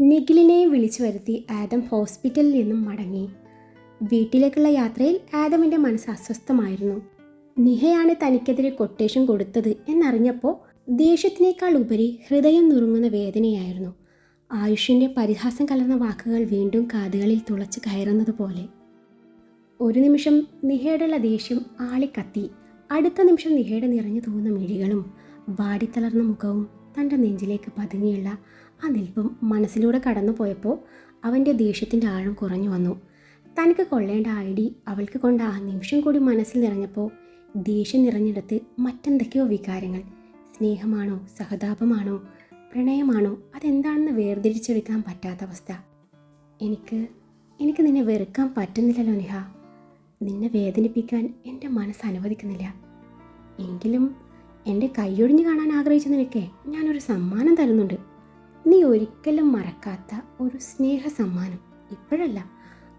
നിഖിലിനെ വിളിച്ചു വരുത്തി ആദം ഹോസ്പിറ്റലിൽ നിന്നും മടങ്ങി. വീട്ടിലേക്കുള്ള യാത്രയിൽ ആദമിന്റെ മനസ്സ് അസ്വസ്ഥമായിരുന്നു. നിഹയാണ് തനിക്കെതിരെ കൊട്ടേഷൻ കൊടുത്തത് എന്നറിഞ്ഞപ്പോൾ ദേഷ്യത്തിനേക്കാൾ ഉപരി ഹൃദയം നുറുങ്ങുന്ന വേദനയായിരുന്നു. ആയുഷിന്റെ പരിഹാസം കലർന്ന വാക്കുകൾ വീണ്ടും കാതുകളിൽ തുളച്ച് കയറുന്നത് പോലെ ഒരു നിമിഷം നിഹയോടുള്ള ദേഷ്യം ആളിക്കത്തി. അടുത്ത നിമിഷം നിഹയുടെ നിറഞ്ഞു തോന്നുന്ന മിഴികളും വാടിത്തളർന്ന മുഖവും തന്റെ നെഞ്ചിലേക്ക് പതുങ്ങിയുള്ള ആ നിൽപ്പും മനസ്സിലൂടെ കടന്നു പോയപ്പോൾ അവന്റെ ദേഷ്യത്തിന്റെ ആഴം കുറഞ്ഞു വന്നു. തനിക്ക് കൊള്ളേണ്ട ഐഡി അവൾക്ക് കൊണ്ട് ആ നിമിഷം കൂടി മനസ്സിൽ നിറഞ്ഞപ്പോൾ ദേഷ്യം നിറഞ്ഞെടുത്ത് മറ്റെന്തൊക്കെയോ വികാരങ്ങൾ. സ്നേഹമാണോ സഹതാപമാണോ പ്രണയമാണോ അതെന്താണെന്ന് വേർതിരിച്ചെടുക്കാൻ പറ്റാത്ത അവസ്ഥ. എനിക്ക് എനിക്ക് നിന്നെ വെറുക്കാൻ പറ്റുന്നില്ലല്ലോ നിഹ. നിന്നെ വേദനിപ്പിക്കാൻ എന്റെ മനസ്സ് അനുവദിക്കുന്നില്ല. എങ്കിലും എന്റെ കൈയൊഴിഞ്ഞ് കാണാൻ ആഗ്രഹിച്ച നിനക്ക് ഞാനൊരു സമ്മാനം തരുന്നുണ്ട്. നീ ഒരിക്കലും മറക്കാത്ത ഒരു സ്നേഹ സമ്മാനം ഇപ്പോഴല്ല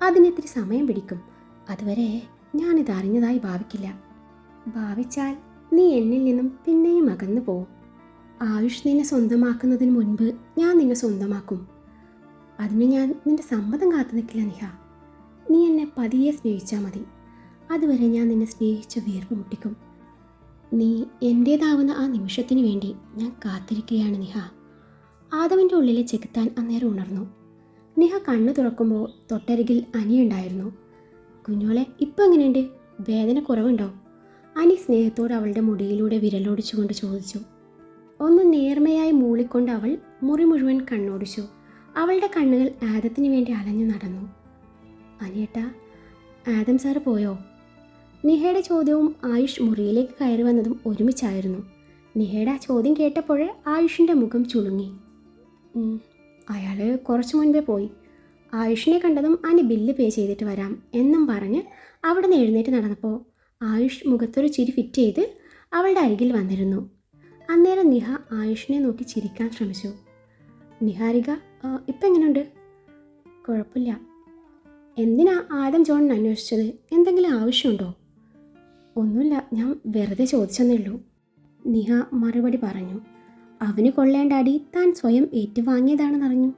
അതിനിത്തിരി സമയം പിടിക്കും. അതുവരെ ഞാനിത് അറിഞ്ഞതായി ഭാവിക്കില്ല. ഭാവിച്ചാൽ നീ എന്നിൽ നിന്നും പിന്നെയും അകന്നു പോവും. ആയുഷ് നിന്നെ സ്വന്തമാക്കുന്നതിന് മുൻപ് ഞാൻ നിന്നെ സ്വന്തമാക്കും. അതിന് ഞാൻ നിന്റെ സമ്മതം കാത്തു നിൽക്കില്ല നിഹ. നീ എന്നെ പതിയെ സ്നേഹിച്ചാൽ മതി. അതുവരെ ഞാൻ നിന്നെ സ്നേഹിച്ച് വീർപ്പ് മുട്ടിക്കും. നീ എന്റേതാവുന്ന ആ നിമിഷത്തിന് വേണ്ടി ഞാൻ കാത്തിരിക്കുകയാണ് നിഹ. ആദവിന്റെ ഉള്ളിലെ ചെകുത്താൻ അന്നേരം ഉണർന്നു. നിഹ കണ്ണു തുറക്കുമ്പോൾ തൊട്ടരികിൽ അനിയുണ്ടായിരുന്നു. കുഞ്ഞോളെ ഇപ്പം എങ്ങനെയുണ്ട്? വേദന കുറവുണ്ടോ? അനി സ്നേഹത്തോട് അവളുടെ മുടിയിലൂടെ വിരലോടിച്ചുകൊണ്ട് ചോദിച്ചു. ഒന്ന് നേർമയായി മൂളിക്കൊണ്ട് അവൾ മുറി മുഴുവൻ കണ്ണോടിച്ചു. അവളുടെ കണ്ണുകൾ ആദത്തിന് വേണ്ടി അലഞ്ഞു നടന്നു. അനിയേട്ടാ ആദം സാറ് പോയോ? നിഹയുടെ ചോദ്യവും ആയുഷ് മുറിയിലേക്ക് കയറി വന്നതും ഒരുമിച്ചായിരുന്നു. നിഹയുടെ ആ ചോദ്യം കേട്ടപ്പോഴേ ആയുഷിന്റെ മുഖം ചുളുങ്ങി. അയാൾ കുറച്ച് മുൻപേ പോയി. ആയുഷിനെ കണ്ടതും അനി ബില്ല് പേ ചെയ്തിട്ട് വരാം എന്നും പറഞ്ഞ് അവിടെ നിന്ന് എഴുന്നേറ്റ് നടന്നപ്പോൾ ആയുഷ് മുഖത്തൊരു ചിരി ഫിറ്റ് ചെയ്ത് അവളുടെ അരികിൽ വന്നിരുന്നു. അന്നേരം നിഹ ആയുഷിനെ നോക്കി ചിരിക്കാൻ ശ്രമിച്ചു. നിഹാരിക "ആ, ഇപ്പം എങ്ങനെയുണ്ട് കുഴപ്പമില്ല എന്തിനാ ആദം ജോൺ അന്വേഷിച്ചത്? എന്തെങ്കിലും ആവശ്യമുണ്ടോ? ഒന്നുമില്ല ഞാൻ വെറുതെ ചോദിച്ചെന്നേ ഉള്ളൂ. നിഹ മറുപടി പറഞ്ഞു. അവന് കൊള്ളേണ്ട അടി താൻ സ്വയം ഏറ്റുവാങ്ങിയതാണെന്നറിഞ്ഞു.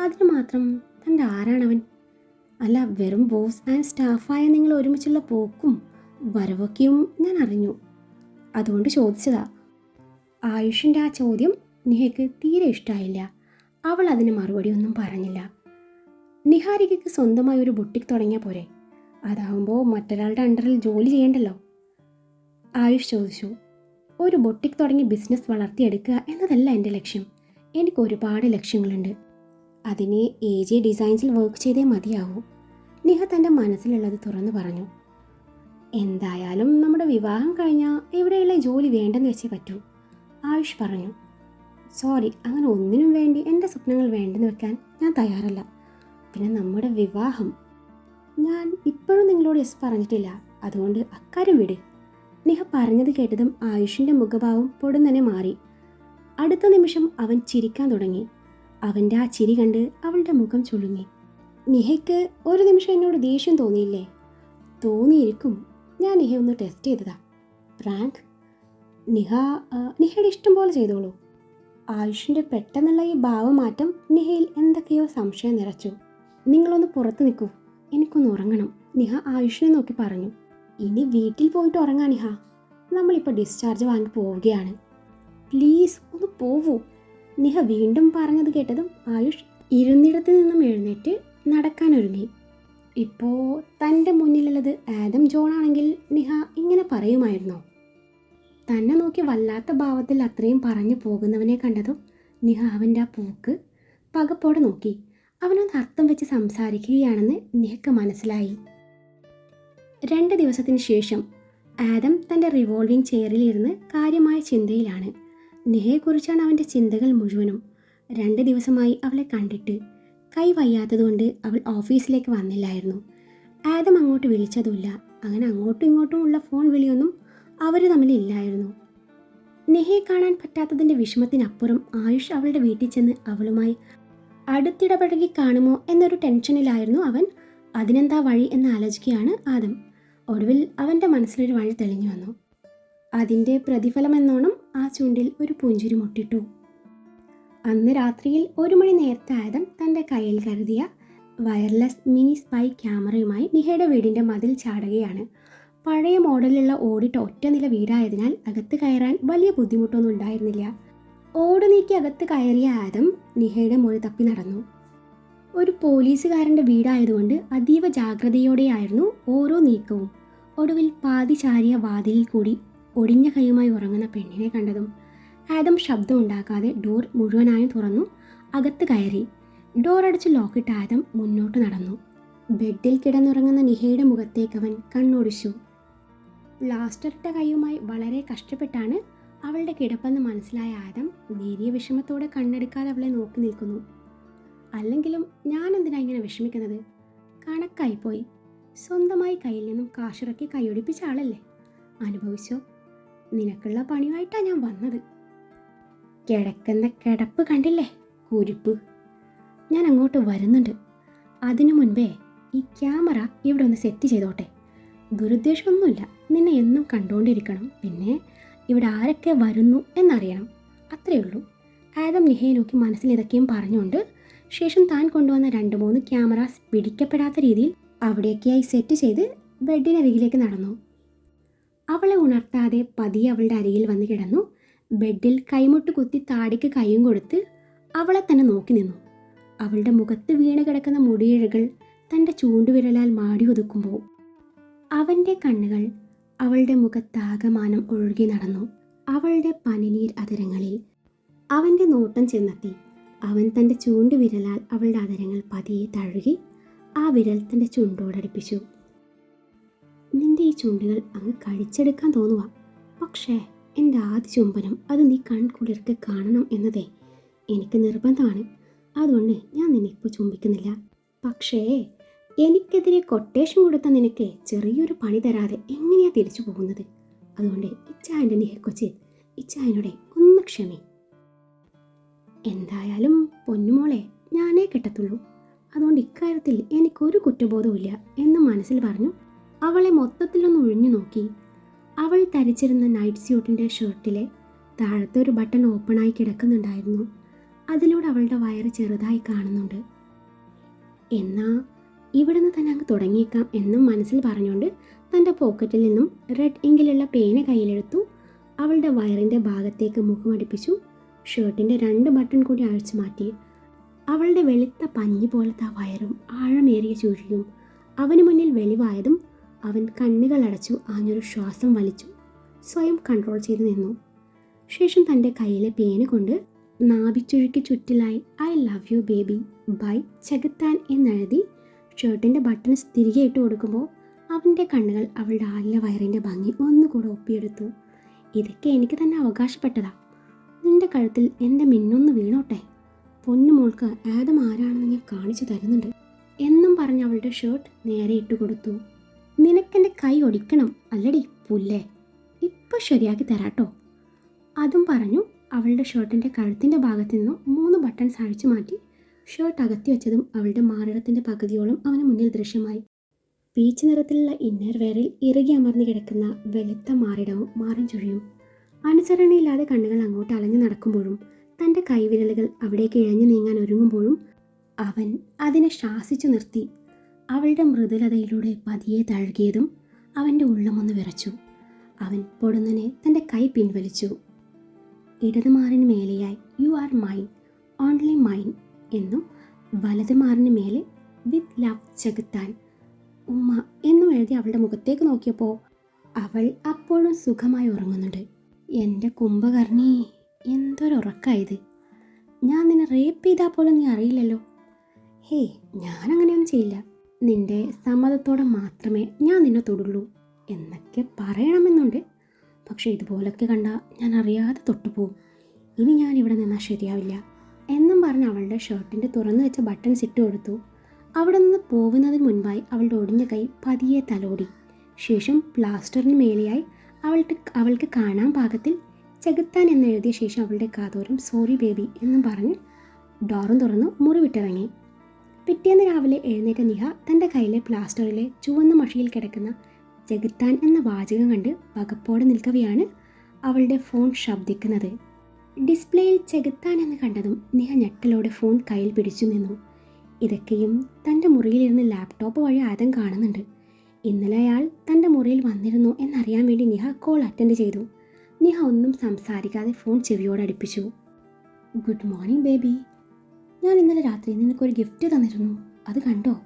അതിന് മാത്രം തന്റെ ആരാണവൻ? അല്ല വെറും ബോസ് ആൻഡ് സ്റ്റാഫായ നിങ്ങൾ ഒരുമിച്ചുള്ള പോക്കും വരവൊക്കെയും ഞാൻ അറിഞ്ഞു. അതുകൊണ്ട് ചോദിച്ചതാ. ആയുഷിന്റെ ആ ചോദ്യം നിഹയ്ക്ക് തീരെ ഇഷ്ടമായില്ല അവൾ അതിന് മറുപടി ഒന്നും പറഞ്ഞില്ല. നിഹാരികയ്ക്ക് സ്വന്തമായി ഒരു ബുട്ടിക് തുടങ്ങിയ പോരെ. അതാവുമ്പോൾ മറ്റൊരാളുടെ അണ്ടറിൽ ജോലി ചെയ്യണ്ടല്ലോ? ആയുഷ് ചോദിച്ചു. ഒരു ബൊട്ടിക് തുടങ്ങി ബിസിനസ് വളർത്തിയെടുക്കുക എന്നതല്ല എന്റെ ലക്ഷ്യം. എനിക്ക് ഒരുപാട് ലക്ഷ്യങ്ങളുണ്ട്. അതിന് എ ജെ ഡിസൈൻസിൽ വർക്ക് ചെയ്തേ മതിയാവൂ. നിഹ തന്റെ മനസ്സിലുള്ളത് തുറന്നു പറഞ്ഞു. എന്തായാലും നമ്മുടെ വിവാഹം കഴിഞ്ഞാൽ ഇവിടെയുള്ള ജോലി വേണ്ടെന്ന് വെച്ചേ പറ്റൂ. ആയുഷ് പറഞ്ഞു. സോറി അങ്ങനെ ഒന്നിനും വേണ്ടി എന്റെ സ്വപ്നങ്ങൾ വേണ്ടെന്ന് വെക്കാൻ ഞാൻ തയ്യാറല്ല. പിന്നെ നമ്മുടെ വിവാഹം. ഞാൻ ഇപ്പോഴും നിങ്ങളോട് എസ് പറഞ്ഞിട്ടില്ല. അതുകൊണ്ട് അക്കാര്യം വിട്. നിഹ പറഞ്ഞത് കേട്ടതും ആയുഷിന്റെ മുഖഭാവം പൊടുന്നനെ മാറി. അടുത്ത നിമിഷം അവൻ ചിരിക്കാൻ തുടങ്ങി. അവന്റെ ആ ചിരി കണ്ട് അവളുടെ മുഖം ചുളുങ്ങി. നിഹയ്ക്ക് ഒരു നിമിഷം എന്നോട് ദേഷ്യം തോന്നിയില്ലേ? തോന്നിയിരിക്കും. ഞാൻ നിഹ ഒന്ന് ടെസ്റ്റ് ചെയ്തതാ. പ്രാങ്ക് നിഹ നിഹയുടെ ഇഷ്ടം പോലെ ചെയ്തോളൂ. ആയുഷിന്റെ പെട്ടെന്നുള്ള ഈ ഭാവമാറ്റം നിഹയിൽ എന്തൊക്കെയോ സംശയം നിറച്ചു. നിങ്ങളൊന്ന് പുറത്ത് നിൽക്കൂ. എനിക്കൊന്ന് ഉറങ്ങണം നിഹ ആയുഷിനെ നോക്കി പറഞ്ഞു. ഇനി വീട്ടിൽ പോയിട്ട് ഉറങ്ങാൻ നിഹ. നമ്മളിപ്പോൾ ഡിസ്ചാർജ് വാങ്ങി പോവുകയാണ്. പ്ലീസ് ഒന്ന് പോവൂ. നിഹ വീണ്ടും പറഞ്ഞത് കേട്ടതും ആയുഷ് ഇരുന്നിടത്ത് നിന്നും എഴുന്നേറ്റ് നടക്കാനൊരുങ്ങി ഇപ്പോൾ തന്റെ മുന്നിലുള്ളത് ആദം ജോണാണെങ്കിൽ നിഹ ഇങ്ങനെ പറയുമായിരുന്നോ. തന്നെ നോക്കി വല്ലാത്ത ഭാവത്തിൽ അത്രയും പറഞ്ഞു പോകുന്നവനെ കണ്ടതും നിഹ അവന്റെ ആ പോക്ക് പകപ്പോടെ നോക്കി. അവനൊന്ന് അർത്ഥം വെച്ച് സംസാരിക്കുകയാണെന്ന് നിഹക്ക് മനസ്സിലായി. രണ്ട് ദിവസത്തിന് ശേഷം ആദം തന്റെ റിവോൾവിംഗ് ചെയറിലിരുന്ന് കാര്യമായ ചിന്തയിലാണ്. നെഹയെക്കുറിച്ചാണ് അവന്റെ ചിന്തകൾ മുഴുവനും. രണ്ട് ദിവസമായി അവളെ കണ്ടിട്ട് കൈ വയ്യാത്തതുകൊണ്ട് അവൾ ഓഫീസിലേക്ക് വന്നില്ലായിരുന്നു. ആദം അങ്ങോട്ട് വിളിച്ചതുമില്ല. അങ്ങനെ അങ്ങോട്ടും ഇങ്ങോട്ടും ഉള്ള ഫോൺ വിളിയൊന്നും അവർ തമ്മിലില്ലായിരുന്നു നെഹയെ കാണാൻ പറ്റാത്തതിന്റെ വിഷമത്തിനപ്പുറം ആയുഷ് അവളുടെ വീട്ടിൽ ചെന്ന് അവളുമായി അടുത്തിടപഴകി കാണുമോ എന്നൊരു ടെൻഷനിലായിരുന്നു അവൻ. അതിനെന്താ വഴി എന്ന് ആലോചിക്കുകയാണ് ആദം. ഒടുവിൽ അവന്റെ മനസ്സിലൊരു വഴി തെളിഞ്ഞു വന്നു. അതിന്റെ പ്രതിഫലമെന്നോണം ആ ചുണ്ടിൽ ഒരു പുഞ്ചിരി മുട്ടിട്ടു. അന്ന് രാത്രിയിൽ ഒരു മണി നേരത്തെ ആയതം തന്റെ കയ്യിൽ കരുതിയ വയർലെസ് മിനി സ്പൈ ക്യാമറയുമായി നിഹയുടെ വീടിന്റെ മതിൽ ചാടുകയാണ്. പഴയ മോഡലുള്ള ഓടിട്ട ഒറ്റ നില വീടായതിനാൽ അകത്ത് കയറാൻ വലിയ ബുദ്ധിമുട്ടൊന്നും ഉണ്ടായിരുന്നില്ല. ഓട് നീക്കി അകത്ത് കയറിയ ആദം നിഹയുടെ മുറി തപ്പി നടന്നു. ഒരു പോലീസുകാരന്റെ വീടായതുകൊണ്ട് അതീവ ജാഗ്രതയോടെയായിരുന്നു ഓരോ നീക്കവും. ഒടുവിൽ പാതി ചാരിയ വാതിലിൽ കൂടി ഒടിഞ്ഞ കൈയുമായി ഉറങ്ങുന്ന പെണ്ണിനെ കണ്ടതും ആദം ശബ്ദം ഉണ്ടാക്കാതെ ഡോർ മുഴുവനായും തുറന്നു അകത്ത് കയറി. ഡോർ അടച്ച് ലോക്കിട്ട് ആദം മുന്നോട്ട് നടന്നു. ബെഡിൽ കിടന്നുറങ്ങുന്ന നിഹയുടെ മുഖത്തേക്ക് അവൻ കണ്ണോടിച്ചു. പ്ലാസ്റ്ററിട്ട കൈയുമായി വളരെ കഷ്ടപ്പെട്ടാണ് അവളുടെ കിടപ്പെന്ന് മനസ്സിലായ ആദം നേരിയ വിഷമത്തോടെ കണ്ണെടുക്കാതെ അവളെ നോക്കി നിൽക്കുന്നു. അല്ലെങ്കിലും ഞാൻ എന്തിനാ ഇങ്ങനെ വിഷമിക്കുന്നത്? കണക്കായിപ്പോയി. സ്വന്തമായി കയ്യിൽ നിന്നും കാശിറക്കി കൈയൊടിപ്പിച്ച ആളല്ലേ? അനുഭവിച്ചോ? നിനക്കുള്ള പണിയായിട്ടാ ഞാൻ വന്നത്. കിടക്കുന്ന കിടപ്പ് കണ്ടില്ലേ? കുരിപ്പ്. ഞാൻ അങ്ങോട്ട് വരുന്നുണ്ട്. അതിനു മുൻപേ ഈ ക്യാമറ ഇവിടെ ഒന്ന് സെറ്റ് ചെയ്തോട്ടെ. ദുരുദ്ദേശമൊന്നുമില്ല. നിന്നെ എന്നും കണ്ടുകൊണ്ടിരിക്കണം പിന്നെ ഇവിടെ ആരൊക്കെ വരുന്നു എന്നറിയണം. അത്രയേ ഉള്ളൂ. ആദം നിഹയെ നോക്കി മനസ്സിൽ ഇതൊക്കെയും പറഞ്ഞുകൊണ്ട് ശേഷം താൻ കൊണ്ടുവന്ന രണ്ട് മൂന്ന് ക്യാമറാസ് പിടിക്കപ്പെടാത്ത രീതിയിൽ അവിടെയൊക്കെയായി സെറ്റ് ചെയ്ത് ബെഡിനരികിലേക്ക് നടന്നു. അവളെ ഉണർത്താതെ പതിയെ അവളുടെ അരികിൽ വന്ന് കിടന്നു. ബെഡിൽ കൈമുട്ട് കുത്തി താടിക്ക് കൈയും കൊടുത്ത് അവളെ തന്നെ നോക്കി നിന്നു. അവളുടെ മുഖത്ത് വീണ് കിടക്കുന്ന മുടിയിഴകൾ തന്റെ ചൂണ്ടുവിരലാൽ മാടി ഒതുക്കുമ്പോൾ അവന്റെ കണ്ണുകൾ അവളുടെ മുഖത്താകമാനം ഒഴുകി നടന്നു. അവളുടെ പനിനീർ അതരങ്ങളിൽ അവന്റെ നോട്ടം ചെന്നെത്തി. അവൻ തന്റെ ചൂണ്ടുവിരലാൽ അവളുടെ അതരങ്ങൾ പതിയെ തഴുകി ആ വിരൽ തന്റെ ചുണ്ടോടടുപ്പിച്ചു നിന്റെ ഈ ചുണ്ടുകൾ അങ്ങ് കഴിച്ചെടുക്കാൻ തോന്നുക പക്ഷേ എന്റെ ആദ്യ ചുംബനം അത് നീ കൺകുളിർക്ക് കാണണം എന്നതേ. എനിക്ക് നിർബന്ധമാണ്. അതുകൊണ്ട് ഞാൻ നിന്നെ ചുംബിക്കുന്നില്ല. പക്ഷേ എനിക്കെതിരെ കൊട്ടേഷൻ കൊടുത്ത നിനക്ക് ചെറിയൊരു പണി തരാതെ എങ്ങനെയാ തിരിച്ചു പോകുന്നത്? അതുകൊണ്ട് ഇച്ചായന്റെ നിഹക്കൊച്ച് ഇച്ചായനോടെ ഒന്ന് ക്ഷമി. എന്തായാലും പൊന്നുമോളെ ഞാനേ കെട്ടത്തുള്ളൂ. അതുകൊണ്ട് ഇക്കാര്യത്തിൽ എനിക്കൊരു കുറ്റബോധവുമില്ല എന്ന് മനസ്സിൽ പറഞ്ഞു. അവളെ മൊത്തത്തിലൊന്ന് ഒഴിഞ്ഞു നോക്കി. അവൾ ധരിച്ചിരുന്ന നൈറ്റ് സ്യൂട്ടിന്റെ ഷർട്ടിലെ താഴത്തെ ഒരു ബട്ടൺ ഓപ്പണായി കിടക്കുന്നുണ്ടായിരുന്നു. അതിലൂടെ അവളുടെ വയറ് ചെറുതായി കാണുന്നുണ്ട്. എന്നാ ഇവിടെ നിന്ന് തന്നെ അങ്ങ് തുടങ്ങിയേക്കാം എന്നും മനസ്സിൽ പറഞ്ഞുകൊണ്ട് തന്റെ പോക്കറ്റിൽ നിന്നും റെഡ് ഇങ്കിലുള്ള പേന കയ്യിലെടുത്തു. അവളുടെ വയറിന്റെ ഭാഗത്തേക്ക് മുഖമടിപ്പിച്ചു ഷർട്ടിന്റെ രണ്ട് ബട്ടൺ കൂടി അഴിച്ചു മാറ്റി. അവളുടെ വെളുത്ത പഞ്ഞി പോലത്തെ വയറും ആഴമേറിയ ചുഴിയും അവന് മുന്നിൽ വെളിവായതും അവൻ കണ്ണുകൾ അടച്ചു ആഞ്ഞൊരു ശ്വാസം വലിച്ചു സ്വയം കൺട്രോൾ ചെയ്തു നിന്നു. ശേഷം തന്റെ കയ്യിലെ പേന കൊണ്ട് നാഭിച്ചുഴിക്ക് ചുറ്റിലായി I love you baby by ചകത്താൻ എന്നെഴുതി ഷർട്ടിന്റെ ബട്ടൺസ് തിരികെ ഇട്ട് കൊടുക്കുമ്പോൾ അവന്റെ കണ്ണുകൾ അവളുടെ ആലില വയറിന്റെ ഭംഗി ഒന്നുകൂടെ ഒപ്പിയെടുത്തു. ഇതൊക്കെ എനിക്ക് തന്നെ അവകാശപ്പെട്ടതാ. നിന്റെ കഴുത്തിൽ എന്റെ മിന്നൊന്ന് വീണോട്ടെ? പൊന്നുമോൾക്ക് ആദം ആരാണെന്ന് ഞാൻ കാണിച്ചു തരുന്നുണ്ട്. എന്നും പറഞ്ഞ് അവളുടെ ഷർട്ട് നേരെ ഇട്ട് കൊടുത്തു. നിനക്കെന്റെ കൈ ഒടിക്കണം അല്ലടി പുല്ലേ? ഇപ്പം ശരിയാക്കി തരാട്ടോ. അതും പറഞ്ഞു അവളുടെ ഷർട്ടിന്റെ കഴുത്തിന്റെ ഭാഗത്തു നിന്നും മൂന്ന് ബട്ടൺസ് അഴിച്ചു മാറ്റി ഷർട്ട് അകത്തി വെച്ചതും അവളുടെ മാറിടത്തിന്റെ പകുതിയോളം അവന് മുന്നിൽ ദൃശ്യമായി. പീച്ച് നിറത്തിലുള്ള ഇന്നർ വെയറിൽ ഇറുകി അമർന്നു കിടക്കുന്ന വെളുത്ത മാറിടവും മാറിൻ ചുഴിയും. അനുസരണയില്ലാതെ കണ്ണുകൾ അങ്ങോട്ട് അലഞ്ഞു നടക്കുമ്പോഴും തന്റെ കൈവിരലുകൾ അവിടേക്ക് ഇഴഞ്ഞു നീങ്ങാൻ ഒരുങ്ങുമ്പോഴും അവൻ അതിനെ ശാസിച്ചു നിർത്തി. അവളുടെ മൃദുലതയിലൂടെ പതിയെ തഴുകിയതും അവന്റെ ഉള്ളമൊന്ന് വിറച്ചു. അവൻ പൊടുന്നനെ തന്റെ കൈ പിൻവലിച്ചു. ഇടതുമാറിന് മേലെയായി you are mine only mine എന്നും വലതുമാറിന് മേലെ വിത്ത് ലവ് ചെകുത്താൻ ഉമ്മ എന്നും എഴുതി അവളുടെ മുഖത്തേക്ക് നോക്കിയപ്പോൾ അവൾ അപ്പോഴും സുഖമായി ഉറങ്ങുന്നുണ്ട്. എന്റെ കുംഭകർണി എന്തൊരു ഉറക്കായത് ഞാൻ നിന്നെ റേപ്പ് ചെയ്താൽ പോലും നീ അറിയില്ലല്ലോ. ഹേ ഞാൻ അങ്ങനെയൊന്നും ചെയ്യില്ല. നിന്റെ സമ്മതത്തോടെ മാത്രമേ ഞാൻ നിന്നെ തൊടുള്ളൂ എന്നൊക്കെ പറയണമെന്നുണ്ട്. പക്ഷേ ഇതുപോലൊക്കെ കണ്ടാൽ ഞാൻ അറിയാതെ തൊട്ടുപോകും. ഇനി ഞാൻ ഇവിടെ നിന്നാൽ ശരിയാവില്ല. എന്നും പറഞ്ഞ് അവളുടെ ഷർട്ടിന്റെ തുറന്നു വെച്ച ബട്ടൺസ് ഇട്ട് കൊടുത്തു. അവിടെ നിന്ന് പോകുന്നതിന് മുൻപായി അവളുടെ ഒടിഞ്ഞ കൈ പതിയെ തലോടി. ശേഷം പ്ലാസ്റ്ററിന് മേലെയായി അവൾക്ക് അവൾക്ക് കാണാൻ പാകത്തിൽ ചെകുത്താൻ എന്നെഴുതിയ ശേഷം അവളുടെ കാതോരം സോറി ബേബി എന്നും പറഞ്ഞ് ഡോറും തുറന്ന് മുറിവിട്ടിറങ്ങി. പിറ്റേന്ന് രാവിലെ എഴുന്നേറ്റ നിഹ തന്റെ കയ്യിലെ പ്ലാസ്റ്ററിലെ ചുവന്ന മഷിയിൽ കിടക്കുന്ന ജഗത്താൻ എന്ന വാചകം കണ്ട് വകപ്പോടെ നിൽക്കവെയാണ് അവളുടെ ഫോൺ ശബ്ദിക്കുന്നത്. ഡിസ്പ്ലേയിൽ ചെകുത്താൻ എന്ന് കണ്ടതും നിഹ ഞെട്ടലോടെ ഫോൺ കയ്യിൽ പിടിച്ചു നിന്നു. ഇതൊക്കെയും തന്റെ മുറിയിലിരുന്ന് ലാപ്ടോപ്പ് വഴി ആദം കാണുന്നുണ്ട്. ഇന്നലെ അയാൾ തന്റെ മുറിയിൽ വന്നിരുന്നു എന്നറിയാൻ വേണ്ടി നിഹ കോൾ അറ്റൻഡ് ചെയ്തു. നിഹ ഒന്നും സംസാരിക്കാതെ ഫോൺ ചെവിയോട് അടുപ്പിച്ചു. ഗുഡ് മോർണിംഗ് ബേബി ഞാൻ ഇന്നലെ രാത്രി നിനക്കൊരു ഗിഫ്റ്റ് തന്നിരുന്നു. അത് കണ്ടോ?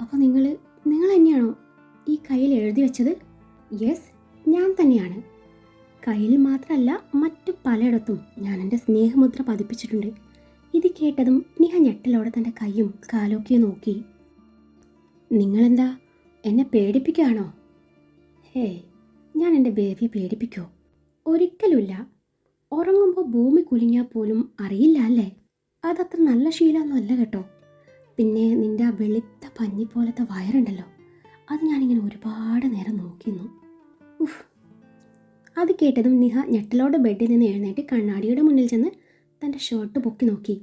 അപ്പോൾ നിങ്ങൾ നിങ്ങൾ തന്നെയാണോ ഈ കയ്യിൽ എഴുതി വെച്ചത്? യെസ് ഞാൻ തന്നെയാണ്. കയ്യിൽ മാത്രമല്ല മറ്റു പലയിടത്തും ഞാൻ എന്റെ സ്നേഹമുദ്ര പതിപ്പിച്ചിട്ടുണ്ട്. ഇത് കേട്ടതും നിഹ ഞെട്ടലോടെ തന്റെ കൈയും കാലൊക്കെ നോക്കി. നിങ്ങളെന്താ എന്നെ പേടിപ്പിക്കുകയാണോ? ഹേ ഞാൻ എന്റെ ബേബിയെ പേടിപ്പിക്കോ? ഒരിക്കലുമില്ല. ഉറങ്ങുമ്പോൾ ഭൂമി കുലുങ്ങിയാൽ പോലും അറിയില്ല അല്ലേ? അതത്ര നല്ല ശീലമൊന്നുമല്ല കേട്ടോ. പിന്നെ നിന്റെ ആ വെളുത്ത പഞ്ഞി പോലത്തെ വയറുണ്ടല്ലോ അത് ഞാനിങ്ങനെ ഒരുപാട് നേരം നോക്കിയിരുന്നു. ഉഫ്. അത് കേട്ടതും നിഹ ഞെട്ടലോടെ ബെഡിൽ നിന്ന് എഴുന്നേറ്റ് കണ്ണാടിയുടെ മുന്നിൽ ചെന്ന് തന്റെ ഷർട്ട് പൊക്കി നോക്കി.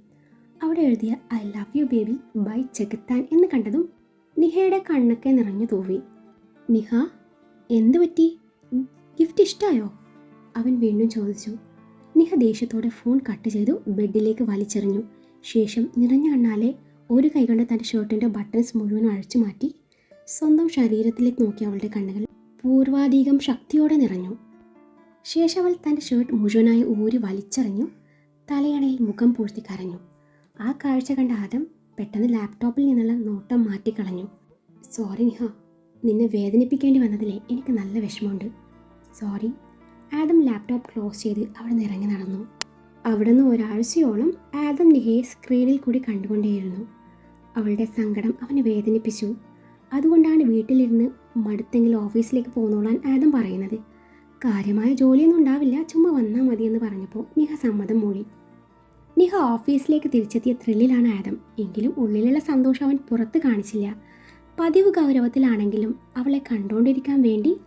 അവിടെ എഴുതിയ I love you baby by ചെകുത്താൻ എന്ന് കണ്ടതും നിഹയുടെ കണ്ണൊക്കെ നിറഞ്ഞു തൂവി. നിഹ എന്തു പറ്റി? ഗിഫ്റ്റ് ഇഷ്ടമായോ അവൻ വീണ്ടും ചോദിച്ചു നിഹ ദേഷ്യത്തോടെ ഫോൺ കട്ട് ചെയ്തു ബെഡിലേക്ക് വലിച്ചെറിഞ്ഞു. ശേഷം നിറഞ്ഞ കണ്ണാലെ ഒരു കൈകൊണ്ട് തന്റെ ഷർട്ടിന്റെ ബട്ടൺസ് മുഴുവൻ അഴിച്ചു മാറ്റി സ്വന്തം ശരീരത്തിലേക്ക് നോക്കി അവളുടെ കണ്ണുകൾ പൂർവാധികം ശക്തിയോടെ നിറഞ്ഞു. ശേഷം അവൾ തന്റെ ഷർട്ട് മുഴുവനായി ഊരി വലിച്ചെറിഞ്ഞു തലയണയിൽ മുഖം പൂഴ്ത്തി കരഞ്ഞു. ആ കാഴ്ച കണ്ട ആദം പെട്ടെന്ന് ലാപ്ടോപ്പിൽ നിന്നുള്ള നോട്ടം മാറ്റിക്കളഞ്ഞു. സോറി നിഹ നിന്നെ വേദനിപ്പിക്കേണ്ടി വന്നതിലേ എനിക്ക് നല്ല വിഷമമുണ്ട്. സോറി ആദം ലാപ്ടോപ്പ് ക്ലോസ് ചെയ്ത് അവിടെ നിന്ന് ഇറങ്ങി നടന്നു. നിന്ന് ഒരാഴ്ചയോളം ആദം നിഹയെ സ്ക്രീനിൽ കൂടി കണ്ടുകൊണ്ടേയിരുന്നു. അവളുടെ സങ്കടം അവനെ വേദനിപ്പിച്ചു. അതുകൊണ്ടാണ് വീട്ടിലിരുന്ന് മടുത്തെങ്കിലും ഓഫീസിലേക്ക് പോന്നോളാൻ ആദം പറയുന്നത്. കാര്യമായ ജോലിയൊന്നും ഉണ്ടാവില്ല ചുമ്മാ വന്നാൽ മതിയെന്ന് പറഞ്ഞപ്പോൾ നിഹ സമ്മതം മൂളി നിഹ ഓഫീസിലേക്ക് തിരിച്ചെത്തിയ ത്രില്ലിലാണ് ആദം. എങ്കിലും ഉള്ളിലുള്ള സന്തോഷം അവൻ പുറത്ത് കാണിച്ചില്ല. പതിവ് ഗൗരവത്തിലാണെങ്കിലും അവളെ കണ്ടുകൊണ്ടിരിക്കാൻ വേണ്ടി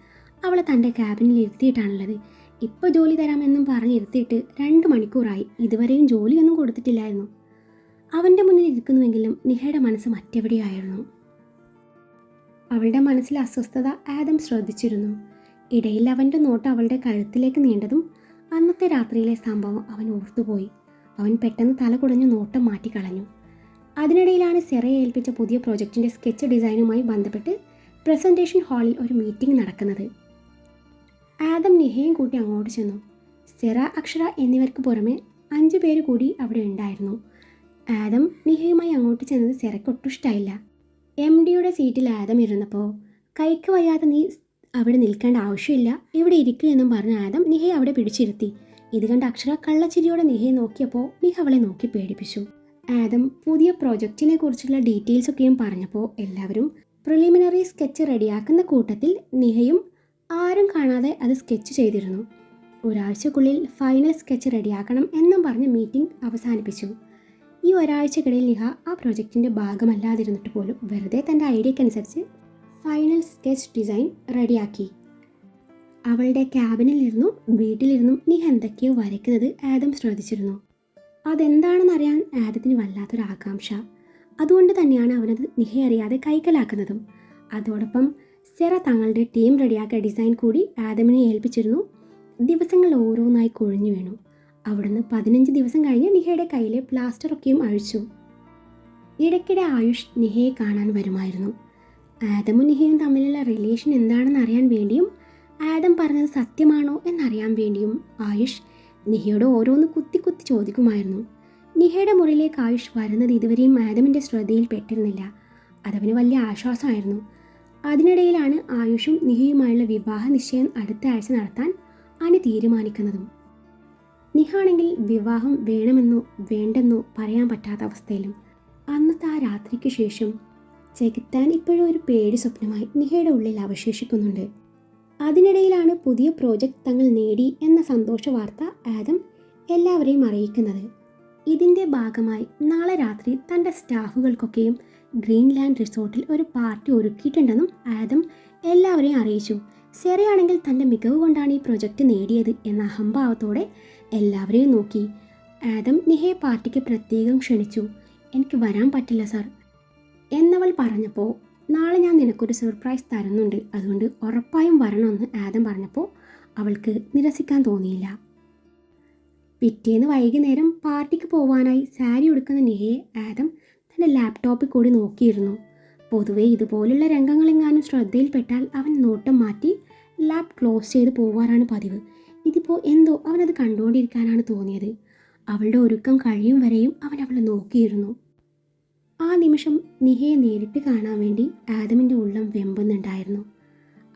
അവളെ തന്റെ ക്യാബിനിൽ ഇരുത്തിയിട്ടാണുള്ളത്. ഇപ്പോൾ ജോലി തരാമെന്നും പറഞ്ഞ് ഇരുത്തിയിട്ട് രണ്ട് മണിക്കൂറായി ഇതുവരെയും ജോലിയൊന്നും കൊടുത്തിട്ടില്ലായിരുന്നു. അവന്റെ മുന്നിൽ ഇരിക്കുന്നുവെങ്കിലും നിഹയുടെ മനസ്സ് മറ്റെവിടെയായിരുന്നു? അവളുടെ മനസ്സിലെ അസ്വസ്ഥത ആദം ശ്രദ്ധിച്ചിരുന്നു. ഇടയിൽ അവന്റെ നോട്ട് അവളുടെ കഴുത്തിലേക്ക് നീണ്ടതും അന്നത്തെ രാത്രിയിലെ സംഭവം അവൻ ഓർത്തുപോയി. അവൻ പെട്ടെന്ന് തല കുടഞ്ഞ് നോട്ടം മാറ്റിക്കളഞ്ഞു. അതിനിടയിലാണ് സെറയെ ഏൽപ്പിച്ച പുതിയ പ്രോജക്റ്റിന്റെ സ്കെച്ച് ഡിസൈനുമായി ബന്ധപ്പെട്ട് പ്രസന്റേഷൻ ഹാളിൽ ഒരു മീറ്റിംഗ് നടക്കുന്നത്. ആദം നിഹയും കൂട്ടി അങ്ങോട്ട് ചെന്നു. സെറ അക്ഷര എന്നിവർക്ക് പുറമെ അഞ്ച് പേര് കൂടി അവിടെ ഉണ്ടായിരുന്നു. ആദം നിഹയുമായി അങ്ങോട്ട് ചെന്നത് സെറയ്ക്ക് ഒട്ടും ഇഷ്ടമായില്ല എം ഡിയുടെ സീറ്റിൽ ആദം ഇരുന്നപ്പോൾ കൈക്ക് വയ്യാതെ നീ അവിടെ നിൽക്കേണ്ട ആവശ്യമില്ല. ഇവിടെ ഇരിക്കുക എന്നും പറഞ്ഞ ആദം നിഹയെ അവിടെ പിടിച്ചിരുത്തി. ഇത് കണ്ട അക്ഷര കള്ളച്ചിരിയോടെ നിഹയെ നോക്കിയപ്പോൾ നിഹ അവളെ നോക്കി പേടിപ്പിച്ചു. ആദം പുതിയ പ്രൊജക്റ്റിനെ കുറിച്ചുള്ള ഡീറ്റെയിൽസ് ഒക്കെയും പറഞ്ഞപ്പോൾ എല്ലാവരും പ്രിലിമിനറി സ്കെച്ച് റെഡിയാക്കുന്ന കൂട്ടത്തിൽ നിഹയും ആരും കാണാതെ അത് സ്കെച്ച് ചെയ്തിരുന്നു. ഒരാഴ്ചക്കുള്ളിൽ ഫൈനൽ സ്കെച്ച് റെഡിയാക്കണം എന്നും പറഞ്ഞ് മീറ്റിംഗ് അവസാനിപ്പിച്ചു. ഈ ഒരാഴ്ചക്കിടയിൽ നിഹ ആ പ്രൊജക്റ്റിന്റെ ഭാഗമല്ലാതിരുന്നിട്ട് പോലും വെറുതെ തന്റെ ഐഡിയക്കനുസരിച്ച് ഫൈനൽ സ്കെച്ച് ഡിസൈൻ റെഡിയാക്കി. അവളുടെ ക്യാബിനിലിരുന്നും വീട്ടിലിരുന്നും നിഹ എന്തൊക്കെയോ വരയ്ക്കുന്നത് ആദം ശ്രദ്ധിച്ചിരുന്നു. അതെന്താണെന്നറിയാൻ ആദത്തിന് വല്ലാത്തൊരു ആകാംക്ഷ അതുകൊണ്ട് തന്നെയാണ് അവനത് നിഹ അറിയാതെ കൈക്കലാക്കുന്നതും. അതോടൊപ്പം സെറ തങ്ങളുടെ ടീം റെഡിയാക്കിയ ഡിസൈൻ കൂടി ആദമിനെ ഏൽപ്പിച്ചിരുന്നു. ദിവസങ്ങൾ ഓരോന്നായി കൊഴിഞ്ഞു വീണു. അവിടുന്ന് പതിനഞ്ച് ദിവസം കഴിഞ്ഞ് നിഹയുടെ കയ്യിലെ പ്ലാസ്റ്ററൊക്കെയും അഴിച്ചു. ഇടയ്ക്കിടെ ആയുഷ് നിഹയെ കാണാൻ വരുമായിരുന്നു. ആദമും നിഹയും തമ്മിലുള്ള റിലേഷൻ എന്താണെന്ന് അറിയാൻ വേണ്ടിയും ആദം പറഞ്ഞത് സത്യമാണോ എന്നറിയാൻ വേണ്ടിയും ആയുഷ് നിഹയോട് ഓരോന്ന് കുത്തി കുത്തി ചോദിക്കുമായിരുന്നു. നിഹയുടെ മുറിയിലേക്ക് ആയുഷ് വരുന്നത് ഇതുവരെയും ആദമിന്റെ ശ്രദ്ധയിൽ പെട്ടിരുന്നില്ല. അതവന് വലിയ ആശ്വാസമായിരുന്നു. അതിനിടയിലാണ് ആയുഷും നിഹയുമായുള്ള വിവാഹ നിശ്ചയം അടുത്ത ആഴ്ച നടത്താൻ അനു തീരുമാനിക്കുന്നതും. നിഹാണെങ്കിൽ വിവാഹം വേണമെന്നോ വേണ്ടെന്നോ പറയാൻ പറ്റാത്ത അവസ്ഥയിലും അന്നത്തെ ആ രാത്രിക്ക് ശേഷം ചെകുത്താൻ ഇപ്പോഴും ഒരു പേടി സ്വപ്നമായി നിഹയുടെ ഉള്ളിൽ അവശേഷിക്കുന്നുണ്ട്. അതിനിടയിലാണ് പുതിയ പ്രോജക്റ്റ് തങ്ങൾ നേടി എന്ന സന്തോഷ വാർത്ത ആദം എല്ലാവരെയും അറിയിക്കുന്നത്. ഇതിന്റെ ഭാഗമായി നാളെ രാത്രി തന്റെ സ്റ്റാഫുകൾക്കൊക്കെയും ഗ്രീൻലാൻഡ് റിസോർട്ടിൽ ഒരു പാർട്ടി ഒരുക്കിയിട്ടുണ്ടെന്നും ആദം എല്ലാവരെയും അറിയിച്ചു. സെറയാണെങ്കിൽ തന്റെ മികവ് കൊണ്ടാണ് ഈ പ്രൊജക്റ്റ് നേടിയത് എന്ന അഹംഭാവത്തോടെ എല്ലാവരെയും നോക്കി. ആദം നിഹയെ പാർട്ടിക്ക് പ്രത്യേകം ക്ഷണിച്ചു. എനിക്ക് വരാൻ പറ്റില്ല സാർ എന്നവൾ പറഞ്ഞപ്പോൾ നാളെ ഞാൻ നിനക്കൊരു സർപ്രൈസ് തരുന്നുണ്ട്. അതുകൊണ്ട് ഉറപ്പായും വരണമെന്ന് ആദം പറഞ്ഞപ്പോൾ അവൾക്ക് നിരസിക്കാൻ തോന്നിയില്ല. പിറ്റേന്ന് വൈകുന്നേരം പാർട്ടിക്ക് പോവാനായി സാരി ഉടുക്കുന്ന നിഹയെ ആദം തന്റെ ലാപ്ടോപ്പിൽ കൂടി നോക്കിയിരുന്നു. പൊതുവെ ഇതുപോലുള്ള രംഗങ്ങളെങ്ങാനും ശ്രദ്ധയിൽപ്പെട്ടാൽ അവൻ നോട്ടം മാറ്റി ലാപ് ക്ലോസ് ചെയ്ത് പോവാറാണ് പതിവ്. ഇതിപ്പോൾ എന്തോ അവനത് കണ്ടുകൊണ്ടിരിക്കാനാണ് തോന്നിയത്. അവളുടെ ഒരുക്കം കഴിയും വരെയും അവൻ അവളെ നോക്കിയിരുന്നു. ആ നിമിഷം നിഹയെ നേരിട്ട് കാണാൻ വേണ്ടി ആദമിന്റെ ഉള്ളം വെമ്പുന്നുണ്ടായിരുന്നു.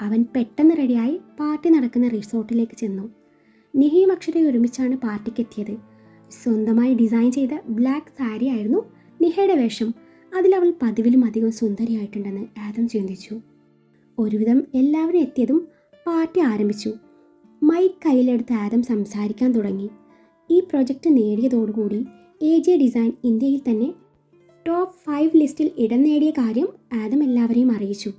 അവൻ പെട്ടെന്ന് റെഡിയായി പാർട്ടി നടക്കുന്ന റിസോർട്ടിലേക്ക് ചെന്നു. നിഹയും അക്ഷരയും ഒരുമിച്ചാണ് പാർട്ടിക്ക് എത്തിയത് സ്വന്തമായി ഡിസൈൻ ചെയ്ത ബ്ലാക്ക് സാരി ആയിരുന്നു നിഹയുടെ വേഷം. അതിലവൾ പതിവിലും അധികം സുന്ദരിയായിട്ടുണ്ടെന്ന് ആദം ചിന്തിച്ചു. ഒരുവിധം എല്ലാവരും എത്തിയതും പാർട്ടി ആരംഭിച്ചു. മൈക്ക് കയ്യിലെടുത്ത് ആദം സംസാരിക്കാൻ തുടങ്ങി. ഈ പ്രൊജക്റ്റ് നേടിയതോടുകൂടി എ ജെ ഡിസൈൻ ഇന്ത്യയിൽ തന്നെ ടോപ്പ് ഫൈവ് ലിസ്റ്റിൽ ഇടം നേടിയ കാര്യം ആദം എല്ലാവരെയും അറിയിച്ചു.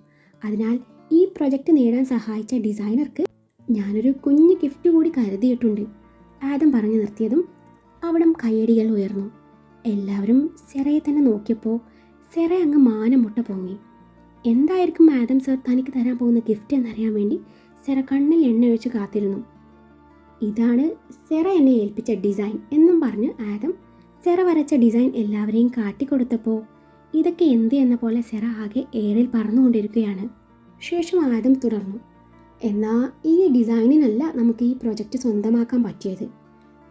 അതിനാൽ ഈ പ്രൊജക്റ്റ് നേടാൻ സഹായിച്ച ഡിസൈനർക്ക് ഞാനൊരു കുഞ്ഞു ഗിഫ്റ്റ് കൂടി കരുതിയിട്ടുണ്ട്. ആദം പറഞ്ഞു നിർത്തിയതും അവിടം കയ്യടികൾ ഉയർന്നു. എല്ലാവരും സെറയെ തന്നെ നോക്കിയപ്പോൾ സെറ അങ്ങ് മാനം മുട്ട പൊങ്ങി. എന്തായിരിക്കും മാഡം സർ തനിക്ക് തരാൻ പോകുന്ന ഗിഫ്റ്റ് എന്നറിയാൻ വേണ്ടി സെറ കണ്ണിൽ എണ്ണ ഒഴിച്ച് കാത്തിരുന്നു. ഇതാണ് സെറ എന്നെ ഏൽപ്പിച്ച ഡിസൈൻ എന്നും പറഞ്ഞ് ആദം സെറ വരച്ച ഡിസൈൻ എല്ലാവരെയും കാട്ടിക്കൊടുത്തപ്പോൾ ഇതൊക്കെ എന്ത് എന്ന പോലെ സെറ ആകെ എയറിൽ പറന്നുകൊണ്ടിരിക്കുകയാണ്. ശേഷം ആദം തുടർന്നു. എന്നാൽ ഈ ഡിസൈനിനല്ല നമുക്ക് ഈ പ്രൊജക്റ്റ് സ്വന്തമാക്കാൻ പറ്റിയത്.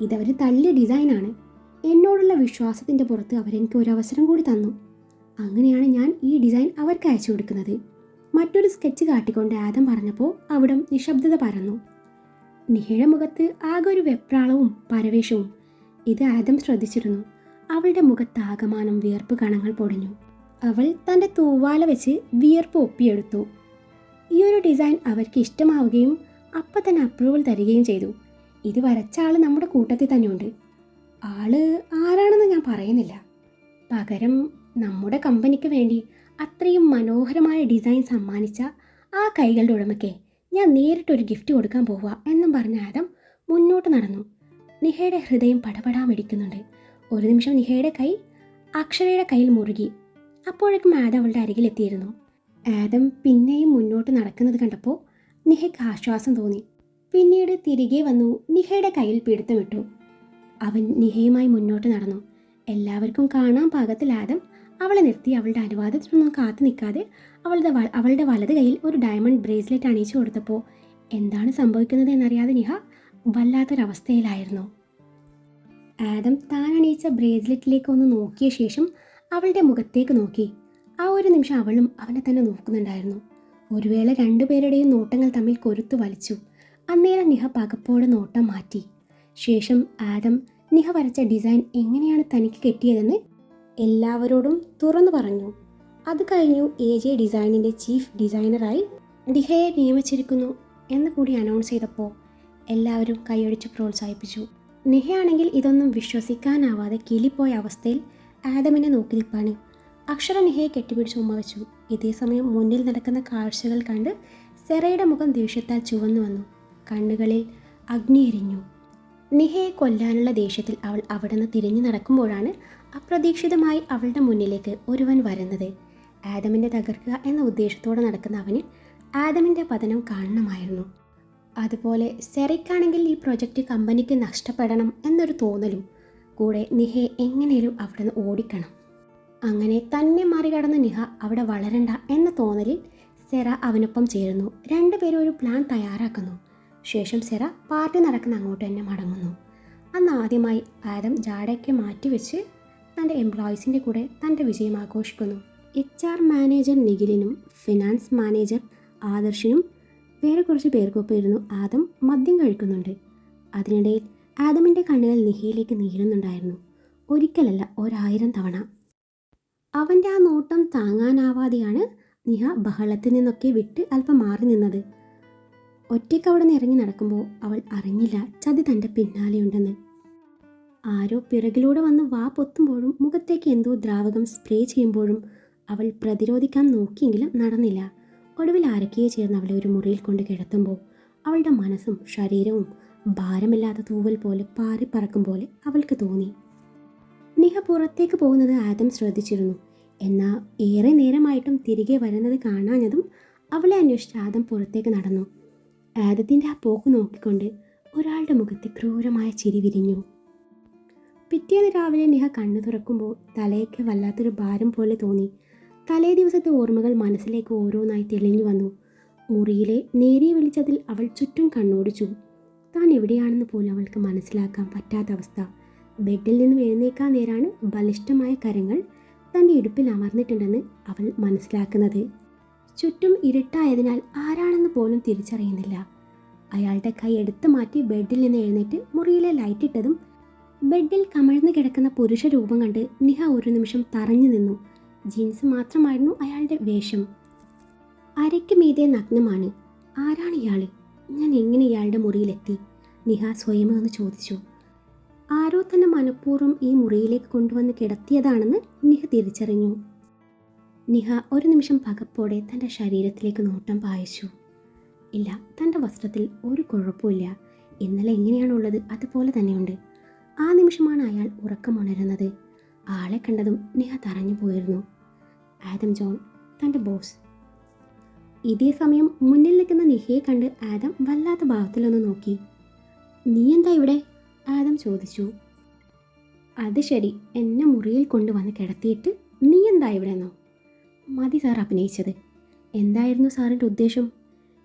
ഇതവർ തള്ളിയ ഡിസൈനാണ്. എന്നോടുള്ള വിശ്വാസത്തിന്റെ പുറത്ത് അവരെനിക്ക് ഒരു അവസരം കൂടി തന്നു. അങ്ങനെയാണ് ഞാൻ ഈ ഡിസൈൻ അവർക്ക് അയച്ചു കൊടുക്കുന്നത്. മറ്റൊരു സ്കെച്ച് കാട്ടിക്കൊണ്ട് ആദം പറഞ്ഞപ്പോൾ അവിടം നിശബ്ദത പരന്നു. നിഹയുടെ മുഖത്ത് ആകെ ഒരു വെപ്രാളവും പരവേശവും. ഇത് ആദം ശ്രദ്ധിച്ചിരുന്നു. അവളുടെ മുഖത്ത് ആകമാനം വിയർപ്പ് കണങ്ങൾ പൊടിഞ്ഞു. അവൾ തന്റെ തൂവാല വെച്ച് വിയർപ്പ് ഒപ്പിയെടുത്തു. ഈ ഒരു ഡിസൈൻ അവർക്ക് ഇഷ്ടമാവുകയും അപ്പം തന്നെ അപ്രൂവൽ തരികയും ചെയ്തു. ഇത് വരച്ച ആൾ നമ്മുടെ കൂട്ടത്തിൽ തന്നെയുണ്ട്. ആൾ ആരാണെന്ന് ഞാൻ പറയുന്നില്ല. പകരം നമ്മുടെ കമ്പനിക്ക് വേണ്ടി അത്രയും മനോഹരമായ ഡിസൈൻ സമ്മാനിച്ച ആ കൈകളുടെ ഉടമയ്ക്ക് ഞാൻ നേരിട്ടൊരു ഗിഫ്റ്റ് കൊടുക്കാൻ പോവുക എന്നും പറഞ്ഞ ആദം മുന്നോട്ട് നടന്നു. നിഹയുടെ ഹൃദയം പടപടാ മിടിക്കുന്നുണ്ട് ഒരു നിമിഷം നിഹയുടെ കൈ അക്ഷരയുടെ കയ്യിൽ മുറുകി. അപ്പോഴേക്കും ആദം അവളുടെ അരികിലെത്തിയിരുന്നു ആദം പിന്നെയും മുന്നോട്ട് നടക്കുന്നത് കണ്ടപ്പോൾ നിഹയ്ക്ക് ആശ്വാസം തോന്നി. പിന്നീട് തിരികെ വന്നു നിഹയുടെ കയ്യിൽ പിടുത്തമിട്ടു അവൻ നിഹയുമായി മുന്നോട്ട് നടന്നു. എല്ലാവർക്കും കാണാൻ പാകത്തിൽ ആദം അവളെ നിർത്തി അവളുടെ അനുവാദത്തിനൊന്നും കാത്തു നിൽക്കാതെ അവളുടെ അവളുടെ വലത് കയ്യിൽ ഒരു ഡയമണ്ട് ബ്രേസ്ലെറ്റ് അണിയിച്ചു കൊടുത്തപ്പോൾ എന്താണ് സംഭവിക്കുന്നത് എന്നറിയാതെ നിഹ വല്ലാത്തൊരവസ്ഥയിലായിരുന്നു. ആദം താൻ അണിയിച്ച ബ്രേസ്ലെറ്റിലേക്ക് ഒന്ന് നോക്കിയ ശേഷം അവളുടെ മുഖത്തേക്ക് നോക്കി. ആ ഒരു നിമിഷം അവളും അവനെ തന്നെ നോക്കുന്നുണ്ടായിരുന്നു. ഒരു വേള രണ്ടുപേരുടെയും നോട്ടങ്ങൾ തമ്മിൽ കൊരുത്തു വലിച്ചു. അന്നേരം നിഹ പകപ്പോടെ നോട്ടം മാറ്റി. ശേഷം ആദം നിഹ വരച്ച ഡിസൈൻ എങ്ങനെയാണ് തനിക്ക് കിട്ടിയതെന്ന് എല്ലാവരോടും തുറന്നു പറഞ്ഞു. അത് കഴിഞ്ഞു എ ജെ ഡിസൈനിന്റെ ചീഫ് ഡിസൈനറായി നിഹയെ നിയമിച്ചിരിക്കുന്നു എന്ന് കൂടി അനൗൺസ് ചെയ്തപ്പോൾ എല്ലാവരും കൈയടിച്ച് പ്രോത്സാഹിപ്പിച്ചു. നിഹയാണെങ്കിൽ ഇതൊന്നും വിശ്വസിക്കാനാവാതെ കിളിപ്പോയ അവസ്ഥയിൽ ആദമിനെ നോക്കി നിൽപ്പാണ്. അക്ഷര നിഹയെ കെട്ടിപ്പിടിച്ച് ഉമ്മ വെച്ചു ഇതേസമയം മുന്നിൽ നടക്കുന്ന കാഴ്ചകൾ കണ്ട് സെറയുടെ മുഖം ദേഷ്യത്താൽ ചുവന്നു വന്നു കണ്ണുകളിൽ അഗ്നി എരിഞ്ഞു. നിഹയെ കൊല്ലാനുള്ള ദേഷ്യത്തിൽ അവൾ അവിടെ നിന്ന് തിരിഞ്ഞു നടക്കുമ്പോഴാണ് അപ്രതീക്ഷിതമായി അവളുടെ മുന്നിലേക്ക് ഒരുവൻ വരുന്നത്. ആദമിന്റെ തകർക്കുക എന്ന ഉദ്ദേശത്തോടെ നടക്കുന്ന അവന് ആദമിന്റെ പതനം കാണണമായിരുന്നു അതുപോലെ സെറയ്ക്കാണെങ്കിൽ ഈ പ്രൊജക്റ്റ് കമ്പനിക്ക് നഷ്ടപ്പെടണം എന്നൊരു തോന്നലും കൂടെ നിഹയെ എങ്ങനെയും അവിടെ നിന്ന് ഓടിക്കണം. അങ്ങനെ തന്നെ മറികടന്ന് നിഹ അവിടെ വളരണ്ട എന്ന തോന്നലിൽ സെറ അവനൊപ്പം ചേരുന്നു. രണ്ടുപേരും ഒരു പ്ലാൻ തയ്യാറാക്കുന്നു. ശേഷം സെറ പാർട്ടി നടക്കുന്ന അങ്ങോട്ട് തന്നെ മടങ്ങുന്നു. അന്ന് ആദ്യമായി ആദം ജാഡയ്ക്ക് മാറ്റിവെച്ച് തന്റെ എംപ്ലോയീസിന്റെ കൂടെ തന്റെ വിജയം ആഘോഷിക്കുന്നു. എച്ച് ആർ മാനേജർ നിഖിലിനും ഫിനാൻസ് മാനേജർ ആദർശിനും വേറെ കുറച്ച് പേർക്കൊപ്പം ഇരുന്നു ആദം മദ്യം കഴിക്കുന്നുണ്ട്. അതിനിടയിൽ ആദമിന്റെ കണ്ണുകൾ നിഹയിലേക്ക് നീളുന്നുണ്ടായിരുന്നു. ഒരിക്കലല്ല ഒരായിരം തവണ. അവന്റെ ആ നോട്ടം താങ്ങാനാവാതെയാണ് നിഹ ബഹളത്തിൽ നിന്നൊക്കെ വിട്ട് അല്പം മാറി നിന്നത്. ഒറ്റയ്ക്ക് അവിടെ നിന്ന് ഇറങ്ങി നടക്കുമ്പോൾ അവൾ അറിഞ്ഞില്ല ചതി തന്റെ പിന്നാലെയുണ്ടെന്ന്. ആരോ പിറകിലൂടെ വന്ന് വാ പൊത്തുമ്പോഴും മുഖത്തേക്ക് എന്തോ ദ്രാവകം സ്പ്രേ ചെയ്യുമ്പോഴും അവൾ പ്രതിരോധിക്കാൻ നോക്കിയെങ്കിലും നടന്നില്ല. ഒടുവിൽ ആരൊക്കെയോ ചേർന്ന് അവളെ ഒരു മുറിയിൽ കൊണ്ട് കിടത്തുമ്പോൾ അവളുടെ മനസ്സും ശരീരവും ഭാരമില്ലാത്ത തൂവൽ പോലെ പാറിപ്പറക്കും പോലെ അവൾക്ക് തോന്നി. നിഹ പുറത്തേക്ക് പോകുന്നത് ആദം ശ്രദ്ധിച്ചിരുന്നു. എന്നാൽ ഏറെ നേരമായിട്ടും തിരികെ വരുന്നത് കാണാഞ്ഞതും അവളെ അന്വേഷിച്ച് ആദം പുറത്തേക്ക് നടന്നു. ആദത്തിന്റെ ആ പോക്ക് നോക്കിക്കൊണ്ട് ഒരാളുടെ മുഖത്ത് ക്രൂരമായ ചിരി വിരിഞ്ഞു. പിറ്റേന്ന് രാവിലെ നിഹ കണ്ണു തുറക്കുമ്പോൾ തലയൊക്കെ വല്ലാത്തൊരു ഭാരം പോലെ തോന്നി. തലേ ദിവസത്തെ ഓർമ്മകൾ മനസ്സിലേക്ക് ഓരോന്നായി തെളിഞ്ഞു വന്നു. മുറിയിലെ നേരിയ വെളിച്ചത്തിൽ അവൾ ചുറ്റും കണ്ണോടിച്ചു. താൻ എവിടെയാണെന്ന് പോലും അവൾക്ക് മനസ്സിലാക്കാൻ പറ്റാത്ത അവസ്ഥ. ബെഡിൽ നിന്ന് എഴുന്നേക്കാൻ നേരാണ് ബലിഷ്ഠമായ കരങ്ങൾ തന്റെ ഇടുപ്പിൽ അമർന്നിട്ടുണ്ടെന്ന് അവൾ മനസ്സിലാക്കുന്നത്. ചുറ്റും ഇരുട്ടായതിനാൽ ആരാണെന്ന് പോലും തിരിച്ചറിയുന്നില്ല. അയാളുടെ കൈ എടുത്തു മാറ്റി ബെഡിൽ നിന്ന് എഴുന്നേറ്റ് മുറിയിലെ ലൈറ്റ് ഇട്ടതും ബെഡിൽ കമഴ്ന്നു കിടക്കുന്ന പുരുഷ രൂപം കണ്ട് നിഹ ഒരു നിമിഷം തറഞ്ഞു നിന്നു. ജീൻസ് മാത്രമായിരുന്നു അയാളുടെ വേഷം. അരയ്ക്ക് മീതെ നഗ്നമാണ്. ആരാണ് ഇയാൾ ഞാൻ എങ്ങനെ ഇയാളുടെ മുറിയിലെത്തി? നിഹ സ്വയം ഒന്ന് ചോദിച്ചു. ആരോ തന്നെ മനഃപൂർവം ഈ മുറിയിലേക്ക് കൊണ്ടുവന്ന് കിടത്തിയതാണെന്ന് നിഹ തിരിച്ചറിഞ്ഞു. നിഹ ഒരു നിമിഷം പകപ്പോടെ തന്റെ ശരീരത്തിലേക്ക് നോട്ടം പായിച്ചു. ഇല്ല തന്റെ വസ്ത്രത്തിൽ ഒരു കുഴപ്പമില്ല ഇന്നലെ എങ്ങനെയാണുള്ളത് അതുപോലെ തന്നെയുണ്ട്. ആ നിമിഷമാണ് അയാൾ ഉറക്കമുണരുന്നത് ആളെ കണ്ടതും നിഹ തറഞ്ഞു പോയിരുന്നു. ആദം ജോൺ തന്റെ ബോസ്. ഇതേ സമയം മുന്നിൽ നിൽക്കുന്ന നിഹയെ കണ്ട് ആദം വല്ലാത്ത ഭാവത്തിലൊന്ന് നോക്കി. നീ എന്താ ഇവിടെ? ആദം ചോദിച്ചു. അത് ശരി എന്നെ മുറിയിൽ കൊണ്ടുവന്ന് കിടത്തിയിട്ട് നീ എന്താ ഇവിടെ എന്നോ മതി സാർ അഭിനയിച്ചത്. എന്തായിരുന്നു സാറിന്റെ ഉദ്ദേശം?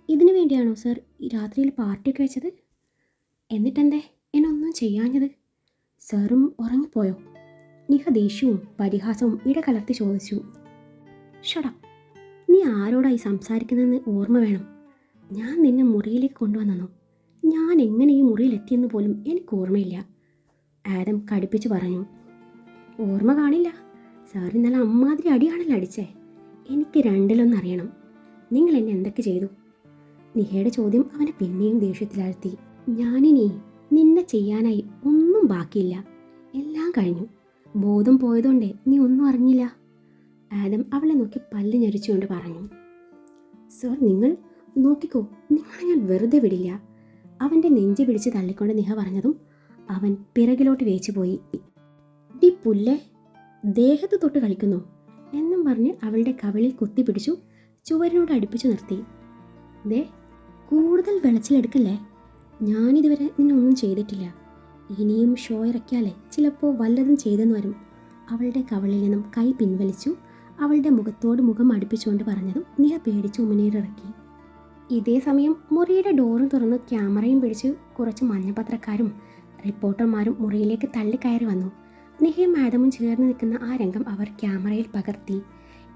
ഇതിനു വേണ്ടിയാണോ സാർ ഈ രാത്രിയിൽ പാർട്ടിയൊക്കെ വെച്ചത്? എന്നിട്ടെന്തേ എന്നൊന്നും ചെയ്യാഞ്ഞത്? സാറും ഉറങ്ങിപ്പോയോ? നിഹ ദേഷ്യവും പരിഹാസവും ഇടകലർത്തി ചോദിച്ചു. ഷടാ നീ ആരോടായി സംസാരിക്കുന്നതെന്ന് ഓർമ്മ വേണം. ഞാൻ നിന്നെ മുറിയിലേക്ക് കൊണ്ടുവന്നു ഞാൻ എങ്ങനെ ഈ മുറിയിലെത്തിയെന്ന് പോലും എനിക്ക് ഓർമ്മയില്ല. ആദം കടുപ്പിച്ച് പറഞ്ഞു. ഓർമ്മ കാണില്ല. സാർ ഇന്നലെ അമ്മാതിരി അടിയാണല്ലോ അടിച്ചേ. എനിക്ക് രണ്ടിലൊന്നറിയണം. നിങ്ങൾ എന്നെ എന്തൊക്കെ ചെയ്തു? നിഹയുടെ ചോദ്യം അവനെ പിന്നെയും ദേഷ്യത്തിലാഴ്ത്തി. ഞാനിനി നിന്നെ ചെയ്യാനായി ഒന്നും ബാക്കിയില്ല. എല്ലാം കഴിഞ്ഞു. ബോധം പോയതുകൊണ്ടേ നീ ഒന്നും അറിഞ്ഞില്ല. ആദം അവളെ നോക്കി പല്ല് ഞെരിച്ചുകൊണ്ട് പറഞ്ഞു. സർ നിങ്ങൾ നോക്കിക്കോ നിങ്ങളെ ഞാൻ വെറുതെ വിടില്ല. അവന്റെ നെഞ്ച് പിടിച്ച് തള്ളിക്കൊണ്ട് നിഹ പറഞ്ഞതും അവൻ പിറകിലോട്ട് വേച്ചു പോയി ഡി പുല്ലേ ദേഹത്ത് തൊട്ട് കളിക്കുന്നു. എന്നും പറഞ്ഞ് അവളുടെ കവിളിൽ കുത്തിപ്പിടിച്ചു ചുവരിനോട് അടുപ്പിച്ചു നിർത്തി. ദേ കൂടുതൽ വെളച്ചിലെടുക്കല്ലേ? ഞാനിതുവരെ നിന്നൊന്നും ചെയ്തിട്ടില്ല. ഇനിയും ഷോ ഇറക്കിയാലേ ചിലപ്പോൾ വല്ലതും ചെയ്തെന്ന് വരും. അവളുടെ കവളിൽ നിന്നും കൈ പിൻവലിച്ചു അവളുടെ മുഖത്തോട് മുഖം അടുപ്പിച്ചുകൊണ്ട് പറഞ്ഞതും നിഹ പേടിച്ച് ഉമ്മനീരിറക്കി. ഇതേ സമയം മുറിയുടെ ഡോറും തുറന്ന് ക്യാമറയും പിടിച്ച് കുറച്ച് മഞ്ഞപത്രക്കാരും റിപ്പോർട്ടർമാരും മുറിയിലേക്ക് തള്ളിക്കയറി വന്നു. നിഹയും ആദമും ചേർന്ന് നിൽക്കുന്ന ആ രംഗം അവർ ക്യാമറയിൽ പകർത്തി.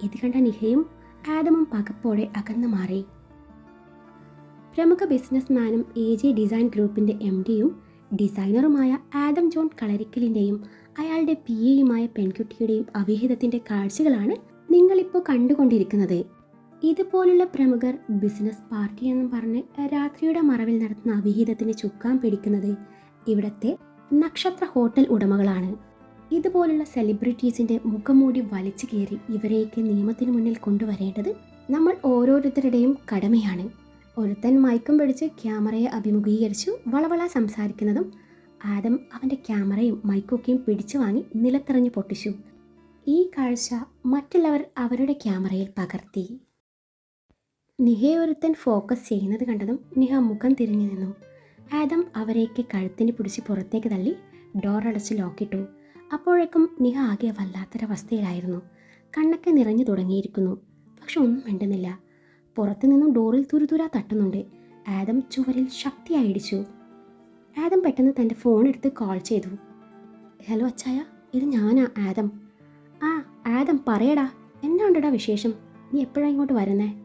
ഇത് കണ്ട നിഹയും ആദമും പകപ്പോടെ അകന്നു മാറി. പ്രമുഖ ബിസിനസ്മാനും എ ജെ ഡിസൈൻ ഗ്രൂപ്പിന്റെ എം ഡിയും ഡിസൈനറുമായ ആദം ജോൺ കളരിക്കലിന്റെയും അയാളുടെ പി എയുമായ പെൺകുട്ടിയുടെയും അവിഹിതത്തിന്റെ കാഴ്ചകളാണ് നിങ്ങളിപ്പോൾ കണ്ടുകൊണ്ടിരിക്കുന്നത്. ഇതുപോലുള്ള പ്രമുഖർ ബിസിനസ് പാർട്ടി എന്നും പറഞ്ഞ് രാത്രിയുടെ മറവിൽ നടത്തുന്ന അവിഹിതത്തിന് ചുക്കാൻ പിടിക്കുന്നത് ഇവിടത്തെ നക്ഷത്ര ഹോട്ടൽ ഉടമകളാണ്. ഇതുപോലുള്ള സെലിബ്രിറ്റീസിന്റെ മുഖംമൂടി വലിച്ചു കയറി ഇവരെയൊക്കെ നിയമത്തിന് മുന്നിൽ കൊണ്ടുവരേണ്ടത് നമ്മൾ ഓരോരുത്തരുടെയും കടമയാണ്. ഒരുത്തൻ മയക്കം പിടിച്ച് ക്യാമറയെ അഭിമുഖീകരിച്ചു വളവള സംസാരിക്കുന്നതും ആദം അവന്റെ ക്യാമറയും മൈക്കൊക്കെയും പിടിച്ചു വാങ്ങി നിലത്തെറിഞ്ഞ് പൊട്ടിച്ചു. ഈ കാഴ്ച മറ്റുള്ളവർ അവരുടെ ക്യാമറയിൽ പകർത്തി. നിഹയെ ഒരുത്തൻ ഫോക്കസ് ചെയ്യുന്നത് കണ്ടതും നിഹ മുഖം തിരിഞ്ഞു നിന്നു. ആദം അവരെയൊക്കെ കഴുത്തിന് പിടിച്ച് പുറത്തേക്ക് തള്ളി ഡോർ അടച്ച് ലോക്കിട്ടു അപ്പോഴേക്കും നിഹ ആകെ വല്ലാത്തൊരവസ്ഥയിലായിരുന്നു. കണ്ണൊക്കെ നിറഞ്ഞു തുടങ്ങിയിരിക്കുന്നു. പക്ഷെ ഒന്നും മിണ്ടുന്നില്ല. പുറത്തു നിന്നും ഡോറിൽ തുരുതുരാ തട്ടുന്നുണ്ട്. ആദം ചുവരിൽ ശക്തിയായി ഇടിച്ചു ആദം പെട്ടെന്ന് തന്റെ ഫോൺ എടുത്ത് കോൾ ചെയ്തു. ഹലോ അച്ചായ ഇത് ഞാനാ ആദം. ആ ആദം പറയടാ. എന്നാ ഉണ്ടടാ വിശേഷം? നീ എപ്പോഴാണ് ഇങ്ങോട്ട് വരുന്നേ?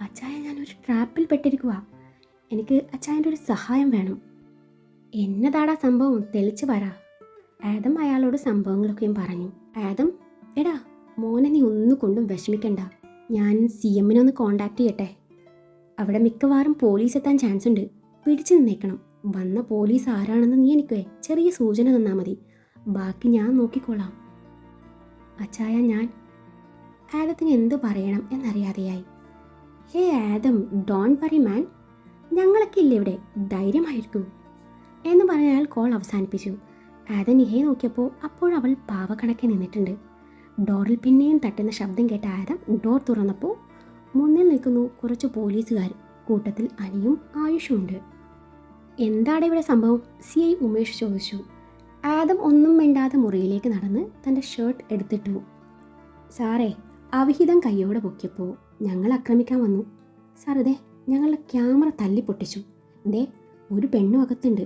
അച്ചായ ഞാനൊരു ട്രാപ്പിൽ പെട്ടിരിക്കുക എനിക്ക് അച്ചായന്റെ ഒരു സഹായം വേണം. എന്നതാടാ സംഭവം? തെളിച്ച് പറ. ആദം അയാളോട് സംഭവങ്ങളൊക്കെയും പറഞ്ഞു. ആദം എടാ മോനെ നീ ഒന്നുകൊണ്ടും വിഷമിക്കണ്ട. ഞാൻ സി എമ്മിനെ ഒന്ന് കോണ്ടാക്ട് ചെയ്യട്ടെ. അവിടെ മിക്കവാറും പോലീസ് എത്താൻ ചാൻസ് ഉണ്ട്. പിടിച്ചു നിന്നേക്കണം. വന്ന പോലീസ് ആരാണെന്ന് നീ എനിക്ക് ചെറിയ സൂചന തന്നാൽ മതി. ബാക്കി ഞാൻ നോക്കിക്കോളാം. അച്ചായ ഞാൻ ആദത്തിന് എന്ത് പറയണം എന്നറിയാതെയായി. Hey Adam don't worry man ഞങ്ങളൊക്കെ ഇല്ലേ ഇവിടെ? ധൈര്യമായിരിക്കൂ. എന്ന് പറഞ്ഞ അയാൾ കോൾ അവസാനിപ്പിച്ചു. ആദം നിഹയെ നോക്കിയപ്പോൾ അപ്പോഴവൾ പാവക്കണക്കെ നിന്നിട്ടുണ്ട്. ഡോറിൽ പിന്നെയും തട്ടുന്ന ശബ്ദം കേട്ട ആദം ഡോർ തുറന്നപ്പോൾ മുന്നിൽ നിൽക്കുന്നു കുറച്ച് പോലീസുകാർ. കൂട്ടത്തിൽ അനിയും ആയുഷും ഉണ്ട്. എന്താണ് ഇവിടെ സംഭവം? സി ഐ ഉമേഷ് ചോദിച്ചു. ആദം ഒന്നും മിണ്ടാതെ മുറിയിലേക്ക് നടന്ന് തന്റെ ഷർട്ട് എടുത്തിട്ടു. സാറേ അവിഹിതം കൈയോടെ പൊക്കിയപ്പോൾ ഞങ്ങൾ ആക്രമിക്കാൻ വന്നു. ഇതേ ഞങ്ങളുടെ ക്യാമറ തല്ലി പൊട്ടിച്ചു. ദേ ഒരു പെണ്ണും അകത്തുണ്ട്.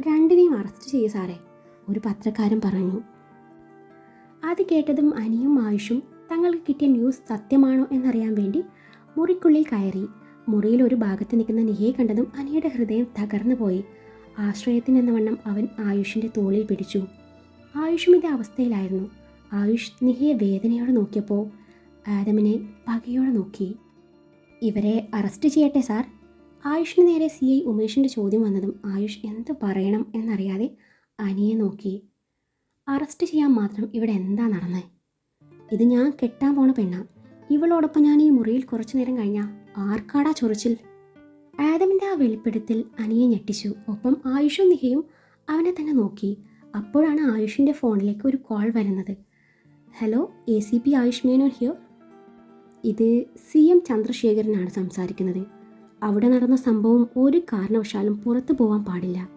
രണ്ടിനെയും അറസ്റ്റ് ചെയ്യുക സാറേ. ഒരു പത്രക്കാരൻ പറഞ്ഞു. അത് കേട്ടതും അനിയും ആയുഷും തങ്ങൾക്ക് കിട്ടിയ ന്യൂസ് സത്യമാണോ എന്നറിയാൻ വേണ്ടി മുറിക്കുള്ളിൽ കയറി. മുറിയിൽ ഒരു ഭാഗത്ത് നിൽക്കുന്ന നിഹയെ കണ്ടതും അനിയുടെ ഹൃദയം തകർന്നു പോയി. ആശ്രയത്തിനെന്ന വണ്ണം അവൻ ആയുഷിന്റെ തോളിൽ പിടിച്ചു. ആയുഷും ഇതേ അവസ്ഥയിലായിരുന്നു. ആയുഷ് നിഹയെ വേദനയോടെ നോക്കിയപ്പോൾ ആദമിനെ പകയോടെ നോക്കി. ഇവരെ അറസ്റ്റ് ചെയ്യട്ടെ സാർ. ആയുഷിന് നേരെ സി ഐ ഉമേഷിന്റെ ചോദ്യം വന്നതും ആയുഷ് എന്ത് പറയണം എന്നറിയാതെ അനിയെ നോക്കി. അറസ്റ്റ് ചെയ്യാൻ മാത്രം ഇവിടെ എന്താ നടന്നത് ഇത് ഞാൻ കെട്ടാൻ പോണ പെണ്ണ. ഇവളോടൊപ്പം ഞാൻ ഈ മുറിയിൽ കുറച്ചു നേരം കഴിഞ്ഞാൽ ആർക്കാടാ ചൊറിച്ചിൽ? ആദമിന്റെ ആ വെളിപ്പെടുത്തിൽ അനിയെ ഞെട്ടിച്ചു. ഒപ്പം ആയുഷും നിഹയും അവനെ തന്നെ നോക്കി. അപ്പോഴാണ് ആയുഷിന്റെ ഫോണിലേക്ക് ഒരു കോൾ വരുന്നത്. Hello A C P Ayush Menon here. ഇത് സി എം ചന്ദ്രശേഖരനാണ് സംസാരിക്കുന്നത്. അവിടെ നടന്ന സംഭവം ഒരു കാരണവശാലും പുറത്തു പോകാൻ പാടില്ല.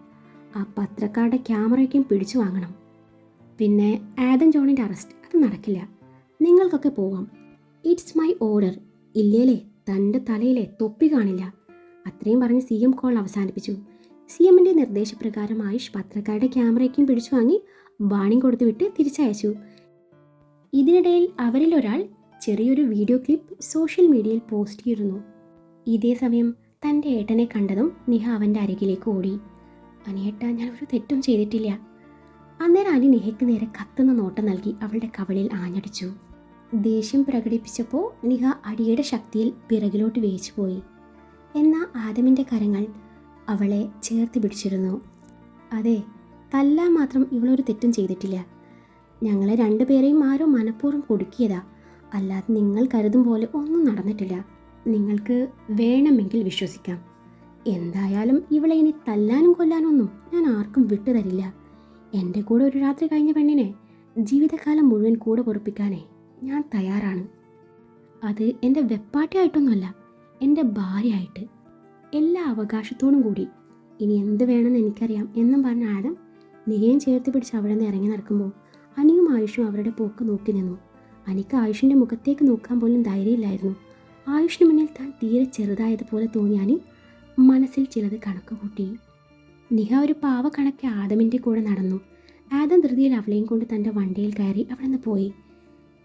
ആ പത്രക്കാരുടെ ക്യാമറയ്ക്കും പിടിച്ചു വാങ്ങണം. പിന്നെ ആദൻ ജോണിന്റെ അറസ്റ്റ്. അത് നടക്കില്ല. നിങ്ങൾക്കൊക്കെ പോവാം. It's my order. ഇല്ലേലേ തന്റെ തലയിലെ തൊപ്പി കാണില്ല. അത്രയും പറഞ്ഞ് സി എം കോൾ അവസാനിപ്പിച്ചു. സി എമ്മിന്റെ നിർദ്ദേശപ്രകാരം ആയുഷ് പത്രക്കാരുടെ ക്യാമറയ്ക്കും പിടിച്ചു വാങ്ങി വാണിംഗ് കൊടുത്തു വിട്ട് തിരിച്ചയച്ചു. ഇതിനിടയിൽ അവരിൽ ഒരാൾ ചെറിയൊരു video clip social media post ചെയ്തിരുന്നു. ഇതേ സമയം തന്റെ ഏട്ടനെ കണ്ടതും നിഹ അവന്റെ അരികിലേക്ക് ഓടി. അനിയേട്ട ഞാൻ ഒരു തെറ്റും ചെയ്തിട്ടില്ല. അന്നേരം അനി നിഹയ്ക്ക് നേരെ കത്തുന്ന നോട്ടം നൽകി അവളുടെ കവളിൽ ആഞ്ഞടിച്ചു. ദേഷ്യം പ്രകടിപ്പിച്ചപ്പോൾ നിഹ അടിയുടെ ശക്തിയിൽ പിറകിലോട്ട് വേച്ചു പോയി. എന്നാൽ ആദമിന്റെ കരങ്ങൾ അവളെ ചേർത്ത് പിടിച്ചിരുന്നു. അതെ തല്ലാൻ മാത്രം ഇവളൊരു തെറ്റും ചെയ്തിട്ടില്ല. ഞങ്ങളെ രണ്ടുപേരെയും ആരോ മനഃപൂർവം കൊടുക്കിയതാ. അല്ലാതെ നിങ്ങൾ കരുതും പോലെ ഒന്നും നടന്നിട്ടില്ല. നിങ്ങൾക്ക് വേണമെങ്കിൽ വിശ്വസിക്കാം. എന്തായാലും ഇവളെ ഇനി തല്ലാനും കൊല്ലാനൊന്നും ഞാൻ ആർക്കും വിട്ടുതരില്ല. എന്റെ കൂടെ ഒരു രാത്രി കഴിഞ്ഞ പെണ്ണിനെ ജീവിതകാലം മുഴുവൻ കൂടെ പൊറപ്പിക്കാനേ ഞാൻ തയ്യാറാണ്. അത് എന്റെ വെപ്പാട്ടിയായിട്ടൊന്നുമല്ല എന്റെ ഭാര്യയായിട്ട്. എല്ലാ അവകാശത്തോടും കൂടി. ഇനി എന്ത് വേണമെന്ന് എനിക്കറിയാം എന്നും പറഞ്ഞ ആദം നിരയും ചേർത്ത് പിടിച്ച് അവിടെ നിന്ന് ഇറങ്ങി നടക്കുമ്പോൾ അനിയും ആയുഷും അവരുടെ പോക്ക് നോക്കി നിന്നു. അനിക്ക് ആയുഷിന്റെ മുഖത്തേക്ക് നോക്കാൻ പോലും ധൈര്യമില്ലായിരുന്നു. ആയുഷിന് മുന്നിൽ താൻ തീരെ ചെറുതായതുപോലെ തോന്നിയ അനി മനസ്സിൽ ചിലത് കണക്ക് കൂട്ടി. നിഹ ഒരു പാവ കണക്ക് ആദമിന്റെ കൂടെ നടന്നു. ആദം ധൃതിയിൽ അവളെയും കൊണ്ട് തന്റെ വണ്ടിയിൽ കയറി അവിടെ നിന്ന് പോയി.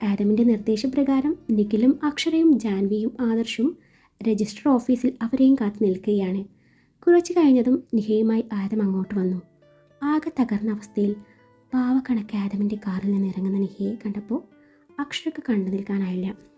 ആദമിന്റെ നിർദ്ദേശപ്രകാരം നിഖിലും അക്ഷരയും ജാൻവിയും ആദർശും രജിസ്റ്റർ ഓഫീസിൽ അവരെയും കാത്തു നിൽക്കുകയാണ്. കുറച്ച് കഴിഞ്ഞതും നിഹയുമായി ആദം അങ്ങോട്ട് വന്നു. ആകെ തകർന്ന അവസ്ഥയിൽ പാവക്കണക്ക് ആദമിന്റെ കാറിൽ നിന്ന് ഇറങ്ങുന്ന നിഹയെ കണ്ടപ്പോൾ അക്ഷരക്ക് കണ്ടു നിൽക്കാനായില്ല